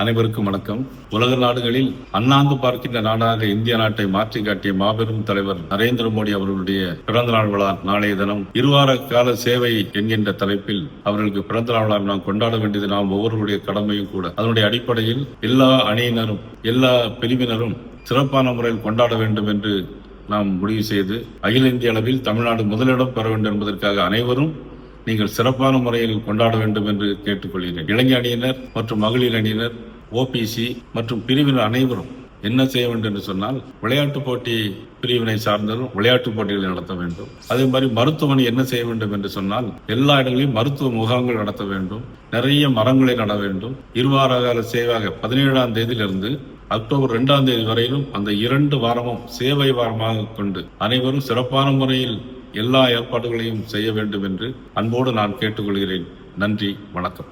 அனைவருக்கும் வணக்கம். உலக நாடுகளில் அண்ணாந்து பார்க்கின்ற நாடாக இந்திய நாட்டை மாற்றி காட்டிய மாபெரும் தலைவர் நரேந்திர மோடி அவர்களுடைய பிறந்த நாள் விழா நாளைய தினம் இருவார கால சேவை என்கின்ற தலைப்பில் அவர்களுக்கு பிறந்த நாள் விழா நாம் கொண்டாட வேண்டியது நாம் ஒவ்வொருவருடைய கடமையும் கூட. அதனுடைய அடிப்படையில் எல்லா அணியினரும் எல்லா பிரிவினரும் சிறப்பான முறையில் கொண்டாட வேண்டும் என்று நாம் முடிவு செய்து அகில இந்திய அளவில் தமிழ்நாடு முதலிடம் பெற வேண்டும் என்பதற்காக அனைவரும் நீங்கள் சிறப்பான முறையில் கொண்டாட வேண்டும் என்று கேட்டுக்கொள்கிறேன். இளைஞர் அணியினர் மற்றும் மகளிர் அணியினர் ஓபிசி மற்றும் பிரிவினர் அனைவரும் என்ன செய்ய வேண்டும் என்று சொன்னால் விளையாட்டு போட்டி பிரிவினை சார்ந்ததும் விளையாட்டு போட்டிகளை நடத்த வேண்டும். அதே மாதிரி மருத்துவமனை என்ன செய்ய வேண்டும் என்று சொன்னால் எல்லா இடங்களிலும் மருத்துவ முகாம்கள் நடத்த வேண்டும். நிறைய மரங்களை நட வேண்டும். இருவார கால சேவையாக பதினேழாம் தேதியிலிருந்து அக்டோபர் இரண்டாம் தேதி வரையிலும் அந்த இரண்டு வாரமும் சேவை வாரமாக கொண்டு அனைவரும் சிறப்பான முறையில் எல்லா ஏற்பாடுகளையும் செய்ய வேண்டும் என்று அன்போடு நான் கேட்டுக்கொள்கிறேன். நன்றி வணக்கம்.